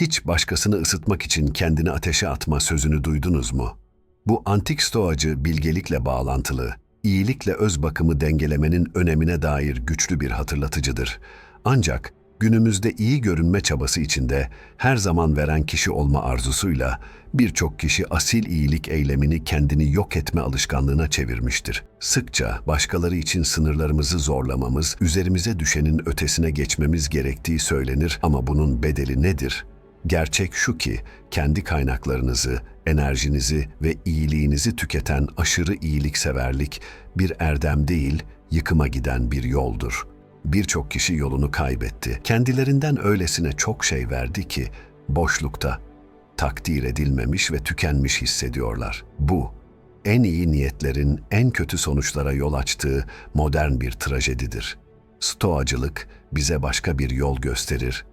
Hiç başkasını ısıtmak için kendini ateşe atma sözünü duydunuz mu? Bu antik stoacı bilgelikle bağlantılı, iyilikle öz bakımı dengelemenin önemine dair güçlü bir hatırlatıcıdır. Ancak günümüzde iyi görünme çabası içinde her zaman veren kişi olma arzusuyla birçok kişi asil iyilik eylemini kendini yok etme alışkanlığına çevirmiştir. Sıkça başkaları için sınırlarımızı zorlamamız, üzerimize düşenin ötesine geçmemiz gerektiği söylenir ama bunun bedeli nedir? Gerçek şu ki kendi kaynaklarınızı, enerjinizi ve iyiliğinizi tüketen aşırı iyilikseverlik bir erdem değil, yıkıma giden bir yoldur. Birçok kişi yolunu kaybetti. Kendilerinden öylesine çok şey verdi ki boşlukta takdir edilmemiş ve tükenmiş hissediyorlar. Bu en iyi niyetlerin en kötü sonuçlara yol açtığı modern bir trajedidir. Stoacılık bize başka bir yol gösterir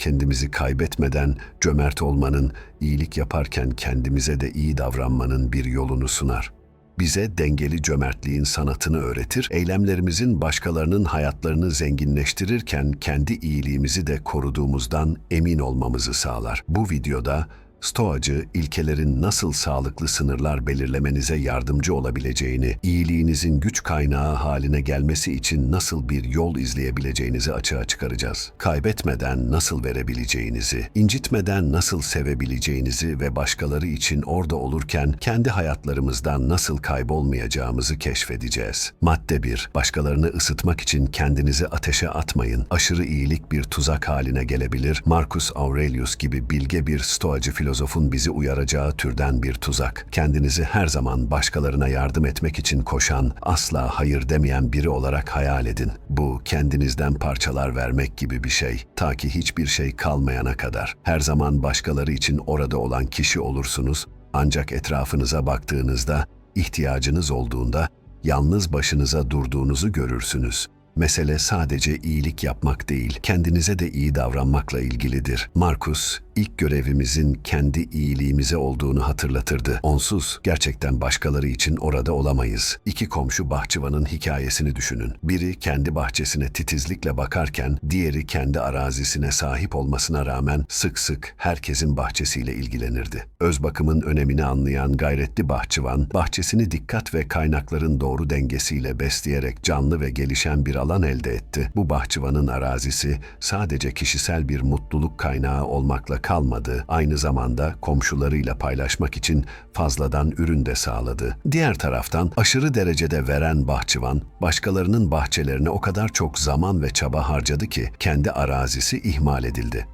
kendimizi kaybetmeden cömert olmanın, iyilik yaparken kendimize de iyi davranmanın bir yolunu sunar. Bize dengeli cömertliğin sanatını öğretir, eylemlerimizin başkalarının hayatlarını zenginleştirirken kendi iyiliğimizi de koruduğumuzdan emin olmamızı sağlar. Bu videoda Stoacı ilkelerin nasıl sağlıklı sınırlar belirlemenize yardımcı olabileceğini, iyiliğinizin güç kaynağı haline gelmesi için nasıl bir yol izleyebileceğinizi açığa çıkaracağız. Kaybetmeden nasıl verebileceğinizi, incitmeden nasıl sevebileceğinizi ve başkaları için orada olurken kendi hayatlarımızdan nasıl kaybolmayacağımızı keşfedeceğiz. Madde 1. Başkalarını ısıtmak için kendinizi ateşe atmayın. Aşırı iyilik bir tuzak haline gelebilir. Marcus Aurelius gibi bilge bir stoacı filozofun bizi uyaracağı türden bir tuzak. Kendinizi her zaman başkalarına yardım etmek için koşan, asla hayır demeyen biri olarak hayal edin. Bu kendinizden parçalar vermek gibi bir şey. Ta ki hiçbir şey kalmayana kadar. Her zaman başkaları için orada olan kişi olursunuz. Ancak etrafınıza baktığınızda, ihtiyacınız olduğunda yalnız başınıza durduğunuzu görürsünüz. Mesele sadece iyilik yapmak değil, kendinize de iyi davranmakla ilgilidir. Markus, ilk görevimizin kendi iyiliğimize olduğunu hatırlatırdı. Onsuz gerçekten başkaları için orada olamayız. İki komşu bahçıvanın hikayesini düşünün. Biri kendi bahçesine titizlikle bakarken, diğeri kendi arazisine sahip olmasına rağmen sık sık herkesin bahçesiyle ilgilenirdi. Öz bakımın önemini anlayan gayretli bahçıvan, bahçesini dikkat ve kaynakların doğru dengesiyle besleyerek canlı ve gelişen bir alan elde etti. Bu bahçıvanın arazisi sadece kişisel bir mutluluk kaynağı olmakla kalmadı, aynı zamanda komşularıyla paylaşmak için fazladan ürün de sağladı. Diğer taraftan aşırı derecede veren bahçıvan, başkalarının bahçelerine o kadar çok zaman ve çaba harcadı ki kendi arazisi ihmal edildi.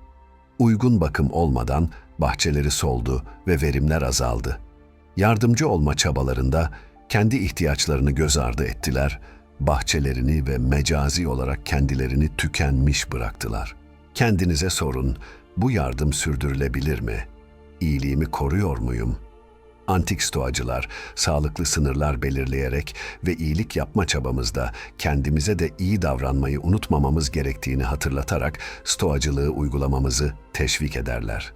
Uygun bakım olmadan bahçeleri soldu ve verimler azaldı. Yardımcı olma çabalarında kendi ihtiyaçlarını göz ardı ettiler, bahçelerini ve mecazi olarak kendilerini tükenmiş bıraktılar. Kendinize sorun, bu yardım sürdürülebilir mi? İyiliğimi koruyor muyum? Antik stoacılar, sağlıklı sınırlar belirleyerek ve iyilik yapma çabamızda kendimize de iyi davranmayı unutmamamız gerektiğini hatırlatarak stoacılığı uygulamamızı teşvik ederler.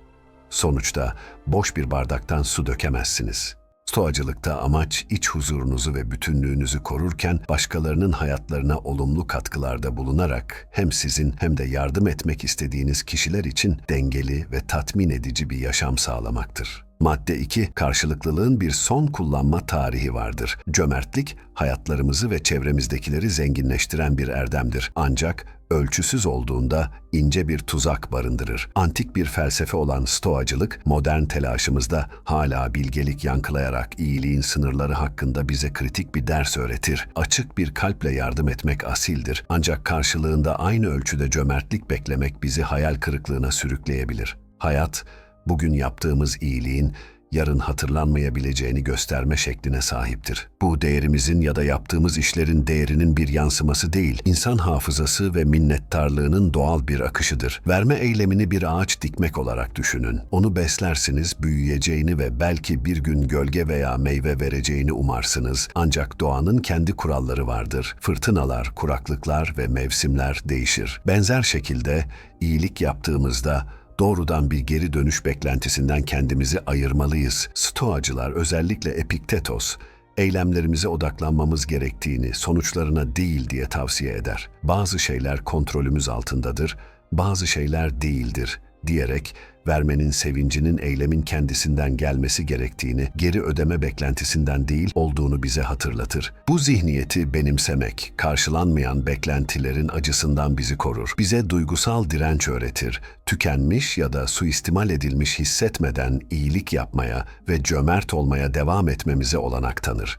Sonuçta boş bir bardaktan su dökemezsiniz. Stoacılıkta amaç iç huzurunuzu ve bütünlüğünüzü korurken başkalarının hayatlarına olumlu katkılarda bulunarak hem sizin hem de yardım etmek istediğiniz kişiler için dengeli ve tatmin edici bir yaşam sağlamaktır. Madde 2. Karşılıklılığın bir son kullanma tarihi vardır. Cömertlik, hayatlarımızı ve çevremizdekileri zenginleştiren bir erdemdir. Ancak ölçüsüz olduğunda ince bir tuzak barındırır. Antik bir felsefe olan stoacılık, modern telaşımızda hala bilgelik yankılayarak iyiliğin sınırları hakkında bize kritik bir ders öğretir. Açık bir kalple yardım etmek asildir. Ancak karşılığında aynı ölçüde cömertlik beklemek bizi hayal kırıklığına sürükleyebilir. Hayat, bugün yaptığımız iyiliğin yarın hatırlanmayabileceğini gösterme şekline sahiptir. Bu değerimizin ya da yaptığımız işlerin değerinin bir yansıması değil, insan hafızası ve minnettarlığının doğal bir akışıdır. Verme eylemini bir ağaç dikmek olarak düşünün. Onu beslersiniz, büyüyeceğini ve belki bir gün gölge veya meyve vereceğini umarsınız. Ancak doğanın kendi kuralları vardır. Fırtınalar, kuraklıklar ve mevsimler değişir. Benzer şekilde iyilik yaptığımızda doğrudan bir geri dönüş beklentisinden kendimizi ayırmalıyız. Stoacılar özellikle Epiktetos, eylemlerimize odaklanmamız gerektiğini, sonuçlarına değil diye tavsiye eder. Bazı şeyler kontrolümüz altındadır, bazı şeyler değildir diyerek vermenin sevincinin eylemin kendisinden gelmesi gerektiğini, geri ödeme beklentisinden değil olduğunu bize hatırlatır. Bu zihniyeti benimsemek, karşılanmayan beklentilerin acısından bizi korur. Bize duygusal direnç öğretir. Tükenmiş ya da suistimal edilmiş hissetmeden iyilik yapmaya ve cömert olmaya devam etmemize olanak tanır.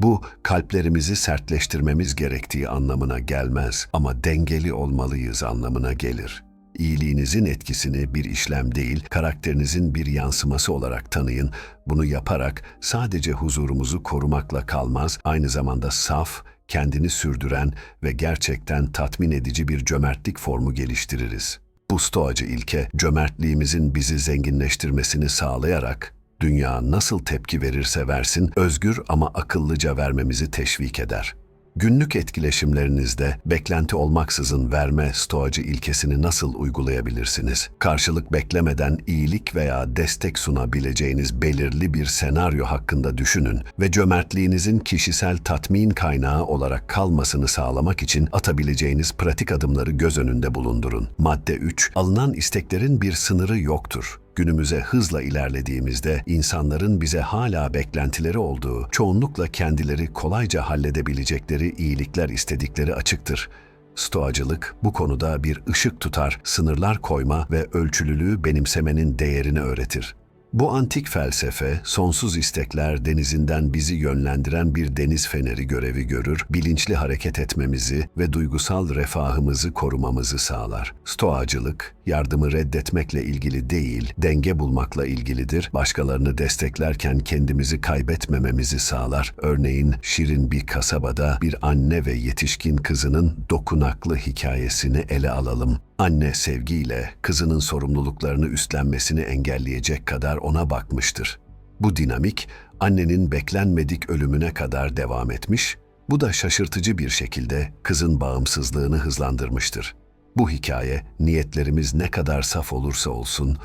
Bu kalplerimizi sertleştirmemiz gerektiği anlamına gelmez ama dengeli olmalıyız anlamına gelir. İyiliğinizin etkisini bir işlem değil, karakterinizin bir yansıması olarak tanıyın. Bunu yaparak sadece huzurumuzu korumakla kalmaz, aynı zamanda saf, kendini sürdüren ve gerçekten tatmin edici bir cömertlik formu geliştiririz. Bu stoacı ilke, cömertliğimizin bizi zenginleştirmesini sağlayarak dünya nasıl tepki verirse versin özgür ama akıllıca vermemizi teşvik eder. Günlük etkileşimlerinizde beklenti olmaksızın verme stoacı ilkesini nasıl uygulayabilirsiniz? Karşılık beklemeden iyilik veya destek sunabileceğiniz belirli bir senaryo hakkında düşünün ve cömertliğinizin kişisel tatmin kaynağı olarak kalmasını sağlamak için atabileceğiniz pratik adımları göz önünde bulundurun. Madde 3. Alınan isteklerin bir sınırı yoktur. Günümüze hızla ilerlediğimizde insanların bize hala beklentileri olduğu, çoğunlukla kendileri kolayca halledebilecekleri iyilikler istedikleri açıktır. Stoacılık bu konuda bir ışık tutar, sınırlar koyma ve ölçülülüğü benimsemenin değerini öğretir. Bu antik felsefe, sonsuz istekler denizinden bizi yönlendiren bir deniz feneri görevi görür, bilinçli hareket etmemizi ve duygusal refahımızı korumamızı sağlar. Stoacılık, yardımı reddetmekle ilgili değil, denge bulmakla ilgilidir. Başkalarını desteklerken kendimizi kaybetmememizi sağlar. Örneğin şirin bir kasabada bir anne ve yetişkin kızının dokunaklı hikayesini ele alalım. Anne sevgiyle kızının sorumluluklarını üstlenmesini engelleyecek kadar ona bakmıştır. Bu dinamik annenin beklenmedik ölümüne kadar devam etmiş, bu da şaşırtıcı bir şekilde kızın bağımsızlığını hızlandırmıştır. Bu hikaye niyetlerimiz ne kadar saf olursa olsun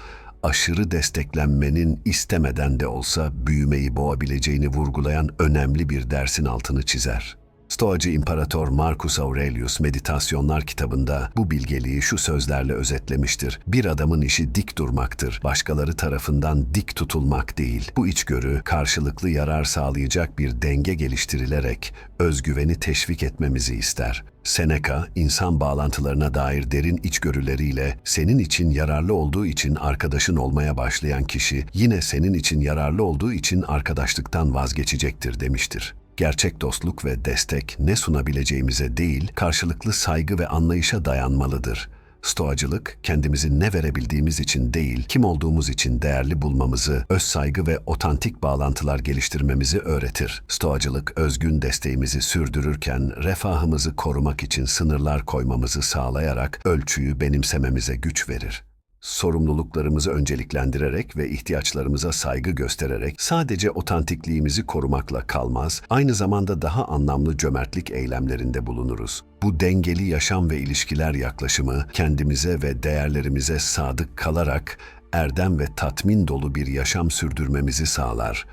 aşırı desteklenmenin istemeden de olsa büyümeyi boğabileceğini vurgulayan önemli bir dersin altını çizer. Stoacı İmparator Marcus Aurelius Meditasyonlar kitabında bu bilgeliği şu sözlerle özetlemiştir. Bir adamın işi dik durmaktır, başkaları tarafından dik tutulmak değil. Bu içgörü karşılıklı yarar sağlayacak bir denge geliştirilerek özgüveni teşvik etmemizi ister. Seneca, insan bağlantılarına dair derin içgörüleriyle senin için yararlı olduğu için arkadaşın olmaya başlayan kişi yine senin için yararlı olduğu için arkadaşlıktan vazgeçecektir demiştir. Gerçek dostluk ve destek ne sunabileceğimize değil, karşılıklı saygı ve anlayışa dayanmalıdır. Stoacılık, kendimizi ne verebildiğimiz için değil, kim olduğumuz için değerli bulmamızı, öz saygı ve otantik bağlantılar geliştirmemizi öğretir. Stoacılık, özgün desteğimizi sürdürürken, refahımızı korumak için sınırlar koymamızı sağlayarak ölçüyü benimsememize güç verir sorumluluklarımızı önceliklendirerek ve ihtiyaçlarımıza saygı göstererek sadece otantikliğimizi korumakla kalmaz, aynı zamanda daha anlamlı cömertlik eylemlerinde bulunuruz. Bu dengeli yaşam ve ilişkiler yaklaşımı kendimize ve değerlerimize sadık kalarak erdem ve tatmin dolu bir yaşam sürdürmemizi sağlar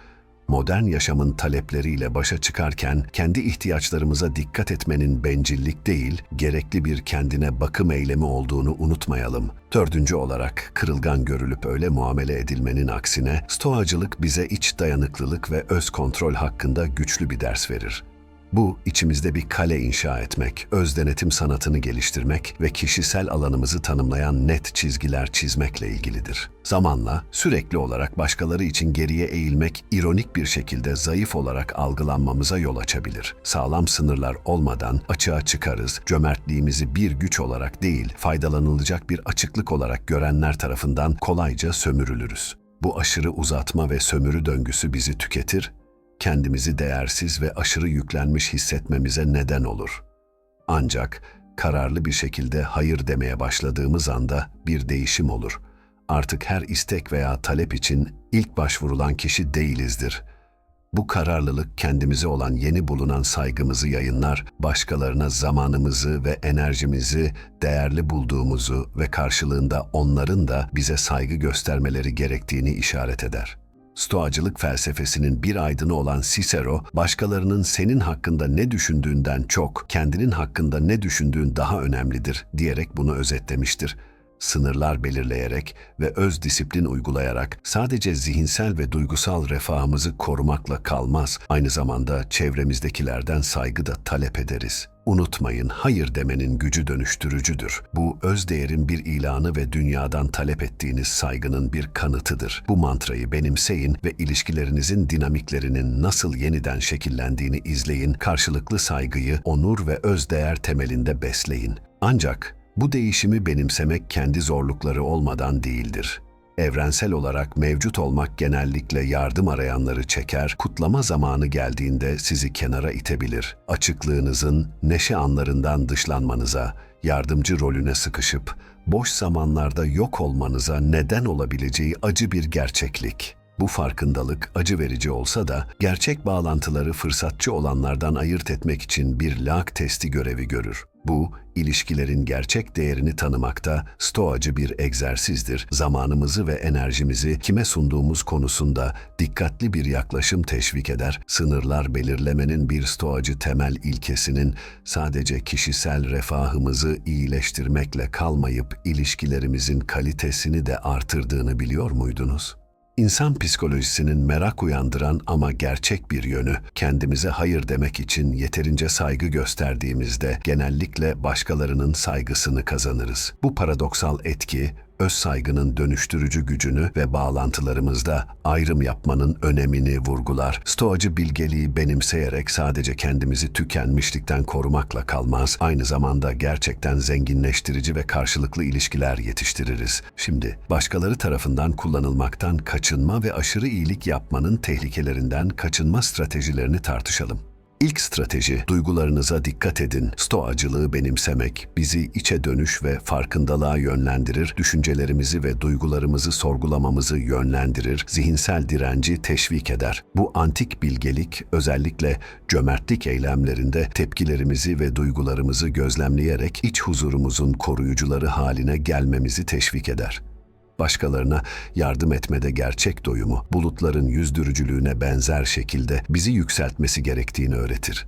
modern yaşamın talepleriyle başa çıkarken kendi ihtiyaçlarımıza dikkat etmenin bencillik değil, gerekli bir kendine bakım eylemi olduğunu unutmayalım. Dördüncü olarak kırılgan görülüp öyle muamele edilmenin aksine stoacılık bize iç dayanıklılık ve öz kontrol hakkında güçlü bir ders verir. Bu, içimizde bir kale inşa etmek, öz denetim sanatını geliştirmek ve kişisel alanımızı tanımlayan net çizgiler çizmekle ilgilidir. Zamanla, sürekli olarak başkaları için geriye eğilmek ironik bir şekilde zayıf olarak algılanmamıza yol açabilir. Sağlam sınırlar olmadan açığa çıkarız, cömertliğimizi bir güç olarak değil, faydalanılacak bir açıklık olarak görenler tarafından kolayca sömürülürüz. Bu aşırı uzatma ve sömürü döngüsü bizi tüketir kendimizi değersiz ve aşırı yüklenmiş hissetmemize neden olur. Ancak kararlı bir şekilde hayır demeye başladığımız anda bir değişim olur. Artık her istek veya talep için ilk başvurulan kişi değilizdir. Bu kararlılık kendimize olan yeni bulunan saygımızı yayınlar, başkalarına zamanımızı ve enerjimizi değerli bulduğumuzu ve karşılığında onların da bize saygı göstermeleri gerektiğini işaret eder.'' Stoacılık felsefesinin bir aydını olan Cicero, başkalarının senin hakkında ne düşündüğünden çok, kendinin hakkında ne düşündüğün daha önemlidir diyerek bunu özetlemiştir. sınırlar belirleyerek ve öz disiplin uygulayarak sadece zihinsel ve duygusal refahımızı korumakla kalmaz, aynı zamanda çevremizdekilerden saygı da talep ederiz. Unutmayın, hayır demenin gücü dönüştürücüdür. Bu öz değerin bir ilanı ve dünyadan talep ettiğiniz saygının bir kanıtıdır. Bu mantrayı benimseyin ve ilişkilerinizin dinamiklerinin nasıl yeniden şekillendiğini izleyin, karşılıklı saygıyı onur ve öz değer temelinde besleyin. Ancak bu değişimi benimsemek kendi zorlukları olmadan değildir. Evrensel olarak mevcut olmak genellikle yardım arayanları çeker, kutlama zamanı geldiğinde sizi kenara itebilir. Açıklığınızın neşe anlarından dışlanmanıza, yardımcı rolüne sıkışıp boş zamanlarda yok olmanıza neden olabileceği acı bir gerçeklik. Bu farkındalık acı verici olsa da gerçek bağlantıları fırsatçı olanlardan ayırt etmek için bir lak testi görevi görür. Bu, ilişkilerin gerçek değerini tanımakta stoacı bir egzersizdir. Zamanımızı ve enerjimizi kime sunduğumuz konusunda dikkatli bir yaklaşım teşvik eder. Sınırlar belirlemenin bir stoacı temel ilkesinin sadece kişisel refahımızı iyileştirmekle kalmayıp ilişkilerimizin kalitesini de artırdığını biliyor muydunuz? İnsan psikolojisinin merak uyandıran ama gerçek bir yönü, kendimize hayır demek için yeterince saygı gösterdiğimizde genellikle başkalarının saygısını kazanırız. Bu paradoksal etki, öz saygının dönüştürücü gücünü ve bağlantılarımızda ayrım yapmanın önemini vurgular. Stoacı bilgeliği benimseyerek sadece kendimizi tükenmişlikten korumakla kalmaz, aynı zamanda gerçekten zenginleştirici ve karşılıklı ilişkiler yetiştiririz. Şimdi başkaları tarafından kullanılmaktan kaçınma ve aşırı iyilik yapmanın tehlikelerinden kaçınma stratejilerini tartışalım. İlk strateji, duygularınıza dikkat edin. Stoacılığı benimsemek bizi içe dönüş ve farkındalığa yönlendirir, düşüncelerimizi ve duygularımızı sorgulamamızı yönlendirir, zihinsel direnci teşvik eder. Bu antik bilgelik özellikle cömertlik eylemlerinde tepkilerimizi ve duygularımızı gözlemleyerek iç huzurumuzun koruyucuları haline gelmemizi teşvik eder başkalarına yardım etmede gerçek doyumu, bulutların yüzdürücülüğüne benzer şekilde bizi yükseltmesi gerektiğini öğretir.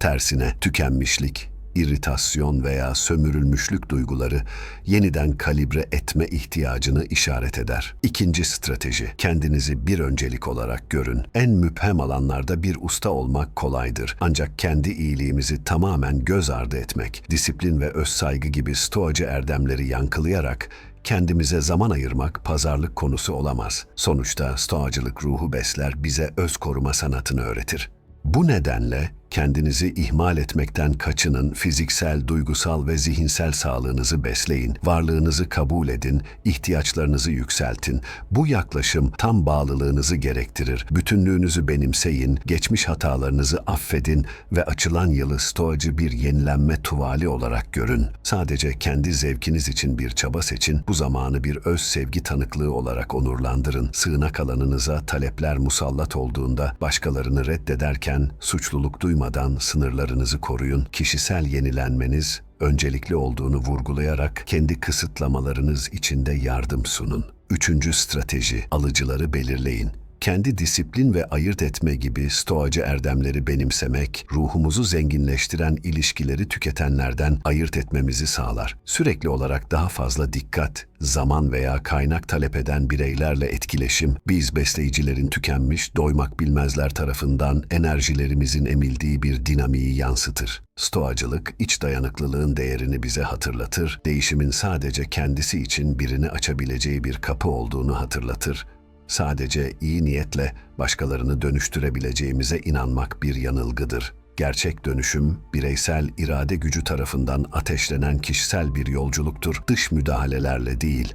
Tersine tükenmişlik, iritasyon veya sömürülmüşlük duyguları yeniden kalibre etme ihtiyacını işaret eder. İkinci strateji, kendinizi bir öncelik olarak görün. En müphem alanlarda bir usta olmak kolaydır. Ancak kendi iyiliğimizi tamamen göz ardı etmek, disiplin ve öz saygı gibi stoacı erdemleri yankılayarak kendimize zaman ayırmak pazarlık konusu olamaz. Sonuçta stoacılık ruhu besler, bize öz koruma sanatını öğretir. Bu nedenle kendinizi ihmal etmekten kaçının, fiziksel, duygusal ve zihinsel sağlığınızı besleyin, varlığınızı kabul edin, ihtiyaçlarınızı yükseltin. Bu yaklaşım tam bağlılığınızı gerektirir. Bütünlüğünüzü benimseyin, geçmiş hatalarınızı affedin ve açılan yılı stoacı bir yenilenme tuvali olarak görün. Sadece kendi zevkiniz için bir çaba seçin, bu zamanı bir öz sevgi tanıklığı olarak onurlandırın. Sığınak alanınıza talepler musallat olduğunda başkalarını reddederken suçluluk duymayın aşmadan sınırlarınızı koruyun. Kişisel yenilenmeniz öncelikli olduğunu vurgulayarak kendi kısıtlamalarınız içinde yardım sunun. Üçüncü strateji, alıcıları belirleyin kendi disiplin ve ayırt etme gibi stoacı erdemleri benimsemek, ruhumuzu zenginleştiren ilişkileri tüketenlerden ayırt etmemizi sağlar. Sürekli olarak daha fazla dikkat, zaman veya kaynak talep eden bireylerle etkileşim, biz besleyicilerin tükenmiş, doymak bilmezler tarafından enerjilerimizin emildiği bir dinamiği yansıtır. Stoacılık, iç dayanıklılığın değerini bize hatırlatır, değişimin sadece kendisi için birini açabileceği bir kapı olduğunu hatırlatır Sadece iyi niyetle başkalarını dönüştürebileceğimize inanmak bir yanılgıdır. Gerçek dönüşüm, bireysel irade gücü tarafından ateşlenen kişisel bir yolculuktur, dış müdahalelerle değil.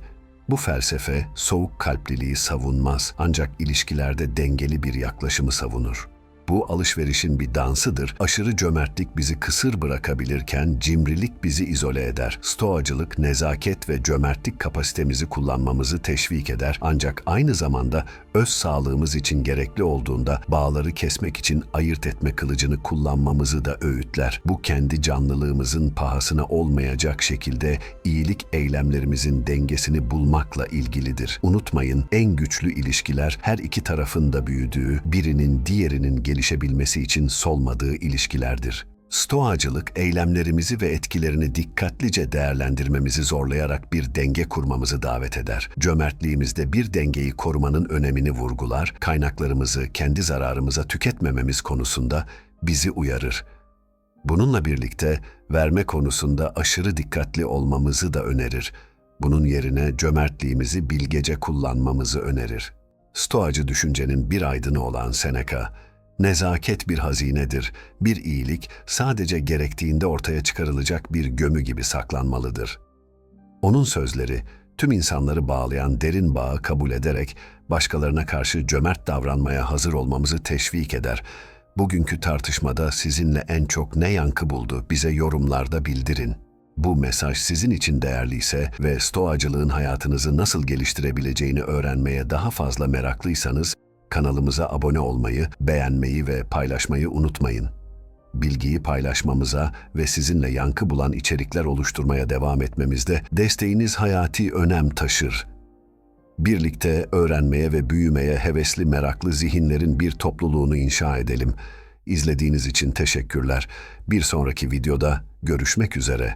Bu felsefe soğuk kalpliliği savunmaz ancak ilişkilerde dengeli bir yaklaşımı savunur. Bu alışverişin bir dansıdır. Aşırı cömertlik bizi kısır bırakabilirken cimrilik bizi izole eder. Stoacılık, nezaket ve cömertlik kapasitemizi kullanmamızı teşvik eder. Ancak aynı zamanda öz sağlığımız için gerekli olduğunda bağları kesmek için ayırt etme kılıcını kullanmamızı da öğütler. Bu kendi canlılığımızın pahasına olmayacak şekilde iyilik eylemlerimizin dengesini bulmakla ilgilidir. Unutmayın en güçlü ilişkiler her iki tarafın da büyüdüğü, birinin diğerinin gelişebilmesi için solmadığı ilişkilerdir. Stoacılık, eylemlerimizi ve etkilerini dikkatlice değerlendirmemizi zorlayarak bir denge kurmamızı davet eder. Cömertliğimizde bir dengeyi korumanın önemini vurgular, kaynaklarımızı kendi zararımıza tüketmememiz konusunda bizi uyarır. Bununla birlikte verme konusunda aşırı dikkatli olmamızı da önerir. Bunun yerine cömertliğimizi bilgece kullanmamızı önerir. Stoacı düşüncenin bir aydını olan Seneca, nezaket bir hazinedir, bir iyilik sadece gerektiğinde ortaya çıkarılacak bir gömü gibi saklanmalıdır. Onun sözleri, tüm insanları bağlayan derin bağı kabul ederek başkalarına karşı cömert davranmaya hazır olmamızı teşvik eder. Bugünkü tartışmada sizinle en çok ne yankı buldu bize yorumlarda bildirin. Bu mesaj sizin için değerliyse ve stoacılığın hayatınızı nasıl geliştirebileceğini öğrenmeye daha fazla meraklıysanız kanalımıza abone olmayı, beğenmeyi ve paylaşmayı unutmayın. Bilgiyi paylaşmamıza ve sizinle yankı bulan içerikler oluşturmaya devam etmemizde desteğiniz hayati önem taşır. Birlikte öğrenmeye ve büyümeye hevesli meraklı zihinlerin bir topluluğunu inşa edelim. İzlediğiniz için teşekkürler. Bir sonraki videoda görüşmek üzere.